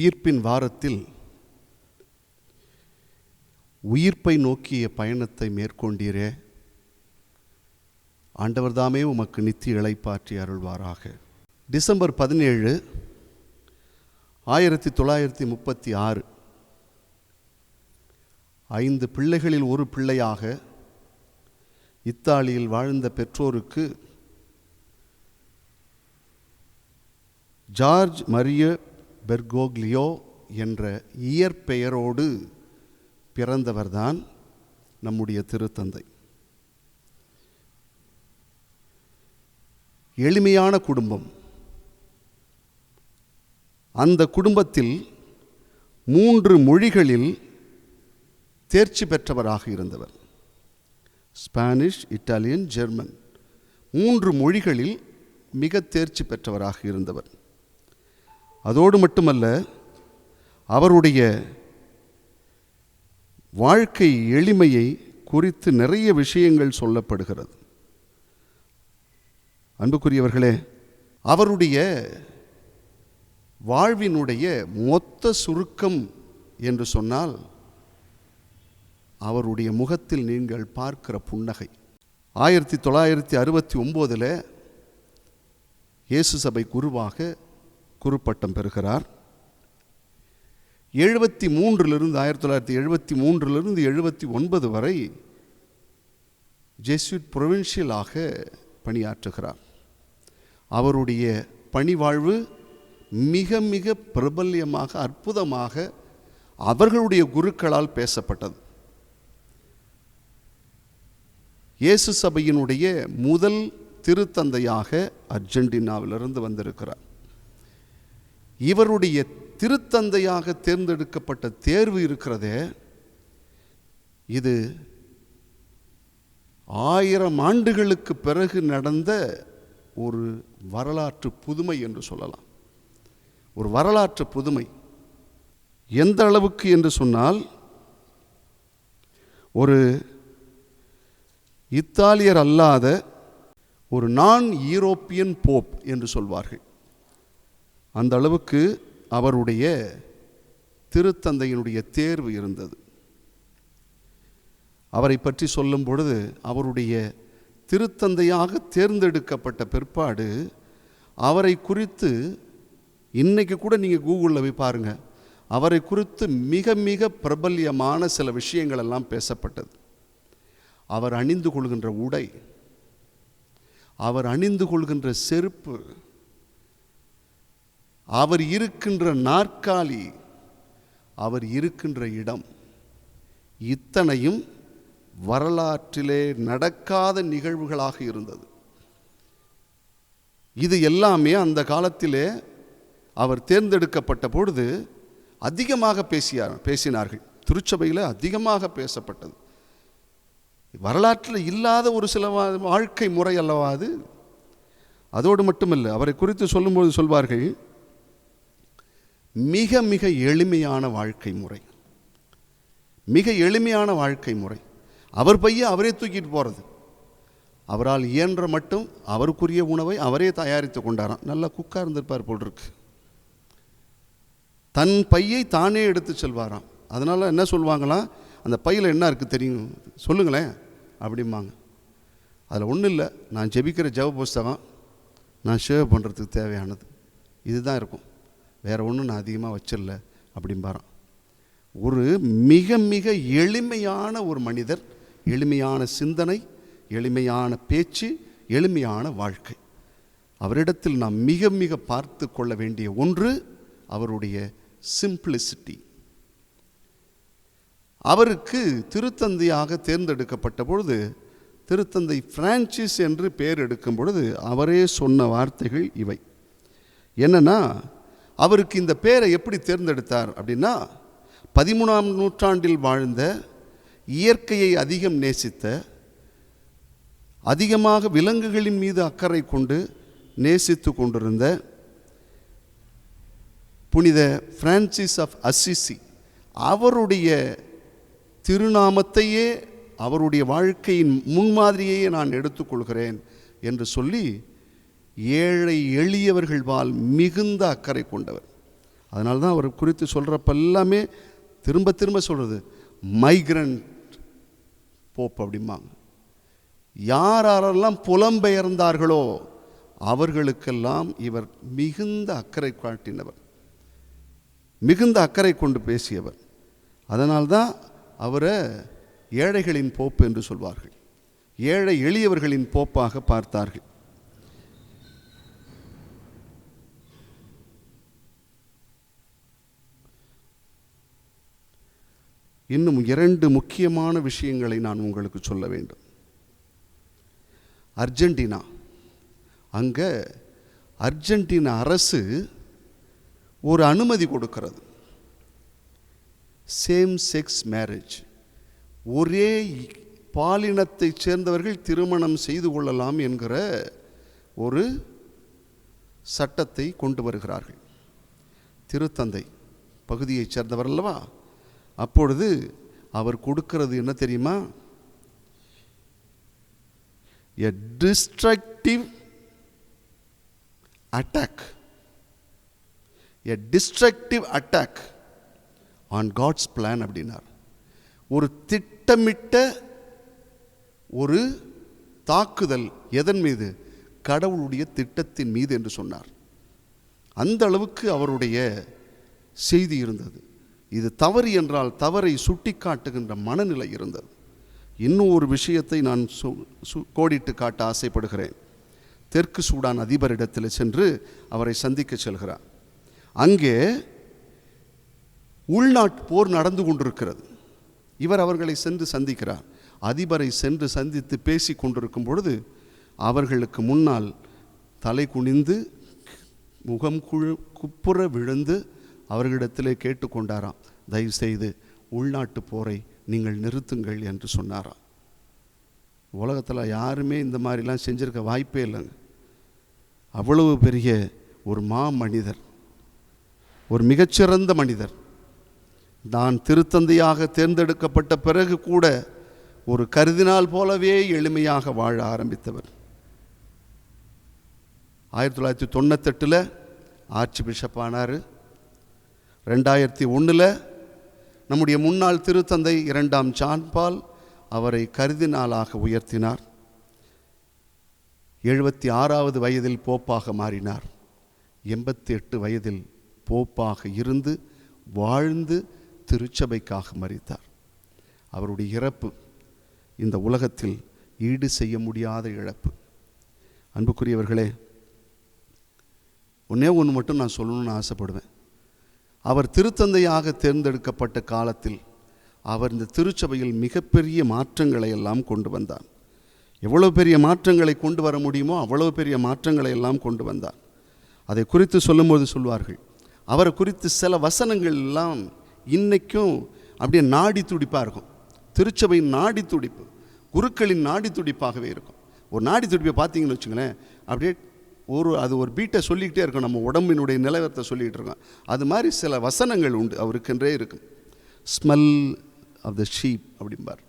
உயிர்ப்பின் வாரத்தில் உயிர்ப்பை நோக்கிய பயணத்தை மேற்கொண்டீரே. ஆண்டவர்தாமே உமக்கு நித்திய இழைப்பாற்றி அருள்வாராக. டிசம்பர் பதினேழு ஆயிரத்தி தொள்ளாயிரத்தி முப்பத்தி ஆறு. ஐந்து பிள்ளைகளில் ஒரு பிள்ளையாக இத்தாலியில் வாழ்ந்த பெற்றோருக்கு ஜார்ஜ் மரிய பெர்கோக்லியோ என்ற இயற்பெயரோடு பிறந்தவர்தான் நம்முடைய திருத்தந்தை. எளிமையான குடும்பம். அந்த குடும்பத்தில் மூன்று மொழிகளில் தேர்ச்சி பெற்றவராக இருந்தவர். Spanish Italian German. மூன்று மொழிகளில் மிக தேர்ச்சி பெற்றவராக இருந்தவர். அதோடு மட்டுமல்ல அவருடைய வாழ்க்கை எளிமையை குறித்து நிறைய விஷயங்கள் சொல்லப்படுகிறது. அன்புக்குரியவர்களே அவருடைய வாழ்வினுடைய மொத்த சுருக்கம் என்று சொன்னால் அவருடைய முகத்தில் நீங்கள் பார்க்கிற புன்னகை. ஆயிரத்தி தொள்ளாயிரத்தி அறுபத்தி ஒம்போதில் இயேசு சபை குருவாக குருப்பட்டம் பெறுகிறார். எழுபத்தி மூன்றிலிருந்து ஆயிரத்தி தொள்ளாயிரத்தி எழுபத்தி மூன்றிலிருந்து எழுபத்தி ஒன்பது வரை ஜெஸ்விட் புரொவின்ஷியலாக பணியாற்றுகிறார். அவருடைய பணிவாழ்வு மிக மிக பிரபல்யமாக அற்புதமாக அவர்களுடைய குருக்களால் பேசப்பட்டது. இயேசு சபையினுடைய முதல் திருத்தந்தையாக அர்ஜென்டினாவிலிருந்து வந்திருக்கிறார். இவருடைய திருத்தந்தையாக தேர்ந்தெடுக்கப்பட்ட தேர்வு இருக்கிறதே இது ஆயிரம் ஆண்டுகளுக்கு பிறகு நடந்த ஒரு வரலாற்று புதுமை என்று சொல்லலாம். ஒரு வரலாற்று புதுமை. எந்த அளவுக்கு என்று சொன்னால் ஒரு இத்தாலியர் அல்லாத ஒரு நான் ஈரோப்பியன் போப் என்று சொல்வார்கள். அந்த அளவுக்கு அவருடைய திருத்தந்தையினுடைய தேர்வு இருந்தது. அவரை பற்றி சொல்லும் பொழுது அவருடைய திருத்தந்தையாக தேர்ந்தெடுக்கப்பட்ட பிற்பாடு அவரை குறித்து இன்னைக்கு கூட நீங்கள் கூகுளில் போய் பாருங்கள் அவரை குறித்து மிக மிக பிரபல்யமான சில விஷயங்கள் எல்லாம் பேசப்பட்டது. அவர் அணிந்து கொள்கின்ற உடை அவர் அணிந்து கொள்கின்ற செருப்பு அவர் இருக்கின்ற நாற்காலி அவர் இருக்கின்ற இடம் இத்தனையும் வரலாற்றிலே நடக்காத நிகழ்வுகளாக இருந்தது. இது எல்லாமே அந்த காலத்திலே அவர் தேர்ந்தெடுக்கப்பட்ட பொழுது அதிகமாக பேசியார் பேசினார்கள். திருச்சபையில் அதிகமாக பேசப்பட்டது. வரலாற்றில் இல்லாத ஒரு சில வாழ்க்கை முறை அல்லவா அது? அதோடு மட்டுமல்ல அவரை குறித்து சொல்லும்போது சொல்வார்கள் மிக மிக எளிமையான வாழ்க்கை முறை. மிக எளிமையான வாழ்க்கை முறை. அவர் பைய அவரே தூக்கிட்டு போகிறது அவரால் இயன்ற மட்டும் அவருக்குரிய உணவை அவரே தயாரித்து கொண்டாராம். நல்லா குக்காக இருந்திருப்பார் போல் இருக்கு தன் பையை தானே எடுத்து செல்வாராம். அதனால் என்ன சொல்லுவாங்களாம் அந்த பையில் என்ன இருக்குது தெரியும்? சொல்லுங்களேன் அப்படிம்பாங்க. அதில் ஒன்றும் இல்லை. நான் ஜெபிக்கிற ஜெப புஸ்தகம் நான் ஷேவ் பண்ணுறதுக்கு தேவையானது. இதுதான் இருக்கும். வேறு ஒன்றும் நான் அதிகமாக வச்சிடல அப்படிம்பாரான் ஒரு மிக மிக எளிமையான ஒரு மனிதர் எளிமையான சிந்தனை எளிமையான பேச்சு எளிமையான வாழ்க்கை. அவரிடத்தில் நாம் மிக மிக பார்த்து கொள்ள வேண்டிய ஒன்று அவருடைய சிம்பிளிசிட்டி அவருக்கு திருத்தந்தையாக தேர்ந்தெடுக்கப்பட்ட பொழுது திருத்தந்தை பிரான்சிஸ் என்று பெயர் எடுக்கும் பொழுது அவரே சொன்ன வார்த்தைகள் இவை. என்னன்னா அவருக்கு இந்த பேரை எப்படி தேர்ந்தெடுத்தார் அப்படின்னா பதிமூணாம் நூற்றாண்டில் வாழ்ந்த இயற்கையை அதிகம் நேசித்த அதிகமாக விலங்குகளின் மீது அக்கறை கொண்டு நேசித்து கொண்டிருந்த புனித பிரான்சிஸ் ஆஃப் அசிசி அவருடைய திருநாமத்தையே அவருடைய வாழ்க்கையின் முன்மாதிரியையே நான் எடுத்துக்கொள்கிறேன் என்று சொல்லி ஏழை எளியவர்கள் பால் மிகுந்த அக்கறை கொண்டவர். அதனால தான் அவர் குறித்து சொல்கிறப்ப எல்லாமே திரும்ப திரும்ப சொல்கிறது மைக்ரண்ட் போப் அப்படிம்பாங்க. யார் யாரெல்லாம் புலம்பெயர்ந்தார்களோ அவர்களுக்கெல்லாம் இவர் மிகுந்த அக்கறை காட்டினவர். மிகுந்த அக்கறை கொண்டு பேசியவர். அதனால்தான் அவரை ஏழைகளின் போப்பு என்று சொல்வார்கள். ஏழை எளியவர்களின் போப்பாக பார்த்தார்கள். இன்னும் இரண்டு முக்கியமான விஷயங்களை நான் உங்களுக்கு சொல்ல வேண்டும். அர்ஜென்டினா. அங்கே அர்ஜென்டினா அரசு ஒரு அனுமதி கொடுக்கிறது. சேம் செக்ஸ் மேரேஜ் ஒரே பாலினத்தைச் சேர்ந்தவர்கள் திருமணம் செய்து கொள்ளலாம் என்கிற ஒரு சட்டத்தை கொண்டு வருகிறார்கள். திருத்தந்தை பகுதியைச் சேர்ந்தவர் அல்லவா? அப்பொழுது அவர் கொடுக்கிறது என்ன தெரியுமா? A destructive attack a destructive attack on God's plan அப்படின்னார். ஒரு திட்டமிட்ட ஒரு தாக்குதல் எதன் மீது? கடவுளுடைய திட்டத்தின் மீது என்று சொன்னார். அந்த அளவுக்கு அவருடைய செய்தி இருந்தது. இது தவறு என்றால் தவறை சுட்டிக்காட்டுகின்ற மனநிலை இருந்தது. இன்னும் ஒரு விஷயத்தை நான் சு- சு- கோடிட்டு காட்ட ஆசைப்படுகிறேன். தெற்கு சூடான் அதிபரிடத்தில் சென்று அவரை சந்திக்க செல்கிறார். அங்கே உள்நாட்டு போர் நடந்து கொண்டிருக்கிறது. இவர் அவர்களை சென்று சந்திக்கிறார். அதிபரை சென்று சந்தித்து பேசி கொண்டிருக்கும் பொழுது அவர்களுக்கு முன்னால் தலை குனிந்து முகம் குழு குப்புற விழுந்து அவர்களிடத்திலே கேட்டுக்கொண்டாராம். தயவு செய்து உள்நாட்டு போரை நீங்கள் நிறுத்துங்கள் என்று சொன்னாராம். உலகத்தில் யாருமே இந்த மாதிரிலாம் செஞ்சுருக்க வாய்ப்பே இல்லைங்க. அவ்வளவு பெரிய ஒரு மா மனிதர் ஒரு மிகச்சிறந்த மனிதர். நான் திருத்தந்தையாக தேர்ந்தெடுக்கப்பட்ட பிறகு கூட ஒரு கருதினால் போலவே எளிமையாக வாழ ஆரம்பித்தவர். ஆயிரத்தி தொள்ளாயிரத்தி தொண்ணூத்தெட்டில் ஆர்ச்சி பிஷப் ஆனார் ரெண்டாயிரத்தி ஒன்றில் நம்முடைய முன்னாள் திருத்தந்தை இரண்டாம் ஜான்பால் அவரை கருதினாலாக உயர்த்தினார். எழுபத்தி ஆறாவது வயதில் போப்பாக மாறினார். எண்பத்தி எட்டு வயதில் போப்பாக இருந்து வாழ்ந்து திருச்சபைக்காக மறித்தார். அவருடைய இறப்பு இந்த உலகத்தில் ஈடு செய்ய முடியாத இழப்பு. அன்புக்குரியவர்களே ஒன்றே ஒன்று மட்டும் நான் சொல்லணும்னு ஆசைப்படுவேன். அவர் திருத்தந்தையாக தேர்ந்தெடுக்கப்பட்ட காலத்தில் அவர் இந்த திருச்சபையில் மிகப்பெரிய மாற்றங்களை எல்லாம் கொண்டு வந்தார். எவ்வளவு பெரிய மாற்றங்களை கொண்டு வர முடியுமோ அவ்வளவு பெரிய மாற்றங்களை எல்லாம் கொண்டு வந்தார். அதை குறித்து சொல்லும்போது சொல்வார்கள் அவரை குறித்து சில வசனங்கள் எல்லாம் இன்றைக்கும் அப்படியே நாடி துடிப்பாக இருக்கும். திருச்சபையின் நாடி துடிப்பு குருக்களின் நாடி துடிப்பாகவே இருக்கும். ஒரு நாடி துடிப்பை பார்த்தீங்கன்னு வச்சுங்களேன் அப்படியே ஒரு அது ஒரு பீட்டை சொல்லிக்கிட்டே இருக்கும் நம்ம உடம்பினுடைய நிலவரத்தை சொல்லிகிட்டு இருக்கோம். அது மாதிரி சில வசனங்கள் உண்டு. அவருக்கென்றே இருக்கும். ஸ்மெல் ஆஃப் த ஷீப் அப்படிம்பார்.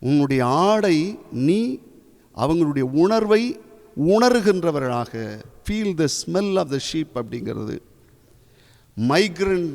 உன்னுடைய ஆடை நீ அவங்களுடைய உணர்வை உணர்கின்றவர்களாக. Feel the smell of the sheep அப்படிங்கிறது. மைக்ரண்ட்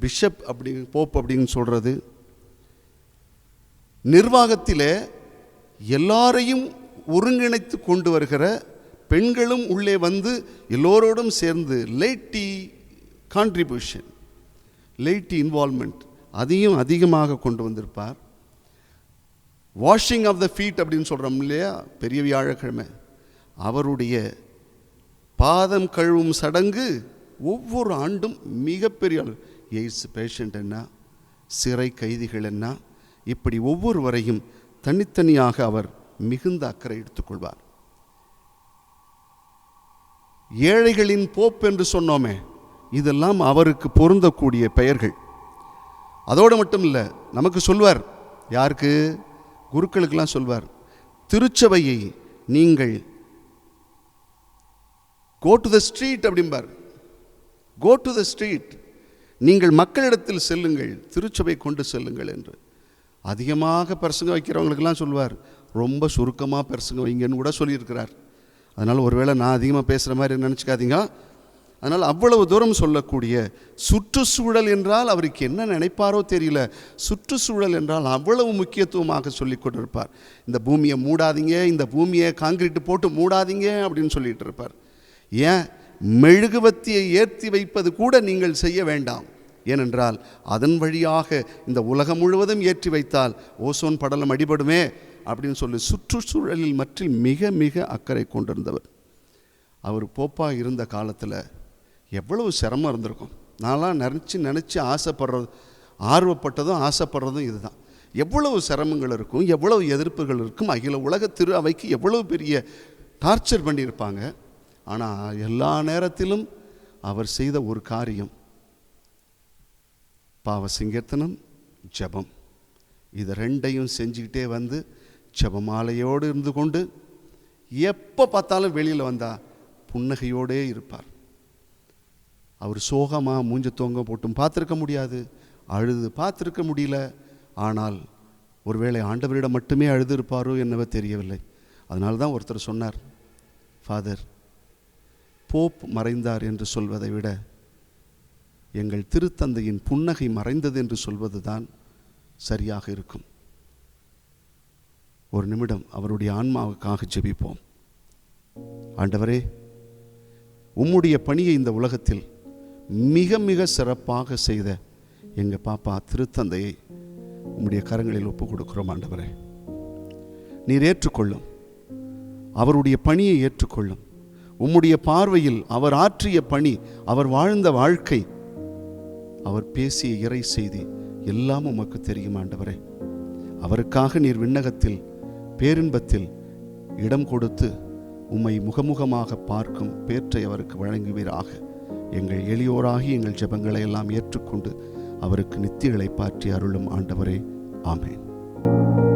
பிஷப் அப்படி போப் அப்படின்னு சொல்கிறது நிர்வாகத்தில் எல்லாரையும் ஒருங்கிணைத்து கொண்டு வருகிற பெண்களும் உள்ளே வந்து எல்லோரோடும் சேர்ந்து லேட்டி கான்ட்ரிபியூஷன் லேட்டி இன்வால்மெண்ட் அதையும் அதிகமாக கொண்டு வந்திருப்பார். வாஷிங் ஆஃப் த ஃபீட் அப்படின்னு சொல்கிறோம் இல்லையா? பெரிய வியாழக்கிழமை. அவருடைய பாதம் கழுவும் சடங்கு ஒவ்வொரு ஆண்டும் மிகப்பெரிய எய்ட்ஸ் பேஷண்ட் என்ன? சிறை கைதிகள் என்ன? இப்படி ஒவ்வொருவரையும் தனித்தனியாக அவர் மிகுந்த அக்கறை எடுத்துக்கொள்வார். ஏழைகளின் போப் என்று சொன்னோமே இதெல்லாம் அவருக்கு பொருந்தக்கூடிய பெயர்கள். அதோடு மட்டும் இல்லை நமக்கு சொல்வார் யாருக்கு? குருக்களுக்கெல்லாம் சொல்வார் திருச்சபையை நீங்கள் கோ டு த ஸ்ட்ரீட் அப்படிம்பார். கோ டு த ஸ்ட்ரீட் நீங்கள் மக்களிடத்தில் செல்லுங்கள் திருச்சபை கொண்டு செல்லுங்கள் என்று. அதிகமாக பிரசங்க வைக்கிறவங்களுக்கெல்லாம் சொல்வார் ரொம்ப சுருக்கமாக பிரசங்க வைங்கன்னு கூட சொல்லியிருக்கிறார். அதனால் ஒருவேளை நான் அதிகமாக பேசுகிற மாதிரி நினச்சிக்காதீங்க. அதனால் அவ்வளவு தூரம் சொல்லக்கூடிய சுற்றுச்சூழல் என்றால் அவருக்கு என்ன நினைப்பாரோ தெரியல. சுற்றுச்சூழல் என்றால் அவ்வளவு முக்கியத்துவமாக சொல்லி கொண்டிருப்பார். இந்த பூமியை மூடாதீங்க இந்த பூமியை காங்கிரீட்டு போட்டு மூடாதீங்க அப்படின்னு சொல்லிட்டு இருப்பார். ஏன்? மெழுகுவத்தியை ஏற்றி வைப்பது கூட நீங்கள் செய்ய வேண்டாம். ஏனென்றால் அதன் வழியாக இந்த உலகம் முழுவதும் ஏற்றி வைத்தால் ஓசோன் படலம் அடிபடுமே. அப்படின்னு சொல்லி சுற்றுச்சூழலில் மற்றில் மிக மிக அக்கறை கொண்டிருந்தவர். அவர் போப்பா இருந்த காலத்தில் எவ்வளவு சிரமம் இருந்திருக்கும். நான்லாம் நினச்சி நினச்சி ஆசைப்படுறது ஆர்வப்பட்டதும் ஆசைப்படுறதும் இதுதான். எவ்வளவு சிரமங்கள் இருக்கும் எவ்வளவு எதிர்ப்புகள் இருக்கும் அகில உலக திரு அவைக்கு எவ்வளவு பெரிய டார்ச்சர் பண்ணியிருப்பாங்க. ஆனால் எல்லா நேரத்திலும் அவர் செய்த ஒரு காரியம் பாவ சிங்கத்தனம் ஜெபம். இது ரெண்டையும் செஞ்சுக்கிட்டே வந்து ஜெபமாலையோடு இருந்து கொண்டு எப்போ பார்த்தாலும் வெளியில் வந்தால் புன்னகையோடே இருப்பார். அவர் சோகமாக மூஞ்ச தோங்க போட்டும் பார்த்துருக்க முடியாது. அழுது பார்த்துருக்க முடியல. ஆனால் ஒருவேளை ஆண்டவரிடம் மட்டுமே அழுது இருப்பாரோ என்னவோ தெரியவில்லை. அதனால தான் ஒருத்தர் சொன்னார் ஃபாதர் போப் மறைந்தார் என்று சொல்வதை விட எங்கள் திருத்தந்தையின் புன்னகை மறைந்தது என்று சொல்வது தான் சரியாக இருக்கும். ஒரு நிமிடம் அவருடைய ஆன்மாவுக்காக ஜெபிப்போம். ஆண்டவரே உம்முடைய பணியை இந்த உலகத்தில் மிக மிக சிறப்பாக செய்த எங்கள் பாப்பா திருத்தந்தையை உம்முடைய கரங்களில் ஒப்பு கொடுக்கிறோம் ஆண்டவரே. நீர் ஏற்றுக்கொள்ளும். அவருடைய பணியை ஏற்றுக்கொள்ளும். உம்முடைய பார்வையில் அவர் ஆற்றிய பணி அவர் வாழ்ந்த வாழ்க்கை அவர் பேசிய இறை செய்தி எல்லாம் உமக்கு தெரியும் ஆண்டவரே. அவருக்காக நீர் விண்ணகத்தில் பேரின்பத்தில் இடம் கொடுத்து உம்மை முகமுகமாக பார்க்கும் பேற்றை அவருக்கு வழங்குவீராக. எங்கள் எளியோராகி எங்கள் ஜெபங்களை எல்லாம் ஏற்றுக்கொண்டு அவருக்கு நித்திகளை பாற்றி அருளும் ஆண்டவரே. ஆமேன்.